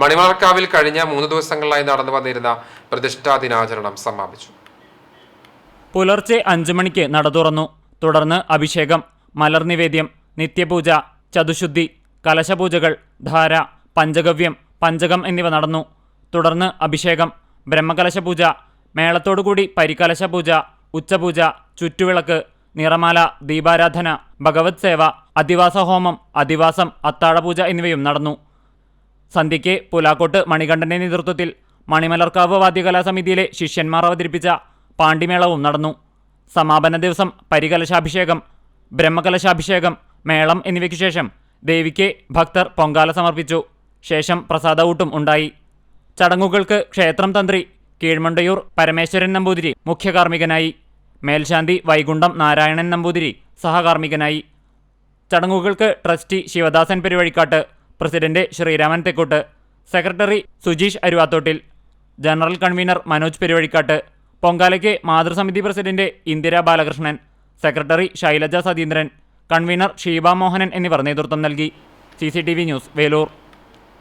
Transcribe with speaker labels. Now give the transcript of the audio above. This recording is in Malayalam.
Speaker 1: മണിമലർക്കാവിൽ കഴിഞ്ഞ മൂന്ന് ദിവസങ്ങളിലായി നടന്നു വന്നിരുന്ന പ്രതിഷ്ഠാ ദിനാചരണം സമാപിച്ചു.
Speaker 2: പുലർച്ചെ അഞ്ചു മണിക്ക് നട തുറന്നു. തുടർന്ന് അഭിഷേകം മലർനിവേദ്യം നിത്യപൂജ ചതുശുദ്ധി കലശപൂജകൾ ധാര പഞ്ചഗവ്യം പഞ്ചകം എന്നിവ നടന്നു. തുടർന്ന് അഭിഷേകം ബ്രഹ്മകലശപൂജ മേളത്തോടുകൂടി പരികലശ പൂജ ഉച്ചപൂജ ചുറ്റുവിളക്ക് നിറമാല ദീപാരാധന ഭഗവത് സേവ അധിവാസ ഹോമം അധിവാസം അത്താഴപൂജ എന്നിവയും നടന്നു. സന്ധ്യയ്ക്ക് പുലാക്കോട്ട് മണികണ്ഠന്റെ നേതൃത്വത്തിൽ മണിമലർക്കാവ് വാദ്യകലാ സമിതിയിലെ ശിഷ്യന്മാർ അവതരിപ്പിച്ച പാണ്ടിമേളവും നടന്നു. സമാപന ദിവസം പരികലശാഭിഷേകം ബ്രഹ്മകലശാഭിഷേകം മേളം എന്നിവയ്ക്ക് ശേഷം ദേവിക്ക് ഭക്തർ പൊങ്കാല സമർപ്പിച്ചു. ശേഷം പ്രസാദഊട്ടും ഉണ്ടായി. ചടങ്ങുകൾക്ക് ക്ഷേത്രം തന്ത്രി കീഴ്മണ്ടയൂർ പരമേശ്വരൻ നമ്പൂതിരി മുഖ്യകാർമ്മികനായി. മേൽശാന്തി വൈകുണ്ഠം നാരായണൻ നമ്പൂതിരി സഹകാർമ്മികനായി. ചടങ്ങുകൾക്ക് trustee Sivadasan Peruvazhikkattu president Sreeraman Thekkottu secretary Sujeesh Aruvathottil general convener Manoj Peruvazhikkattu പൊങ്കാലയ്ക്ക് മാതൃസമിതി president Indira Balakrishnan secretary Shailaja Satheendran convener Sheeba Mohanan എന്നിവർ നേതൃത്വം നൽകി. C news Veloor.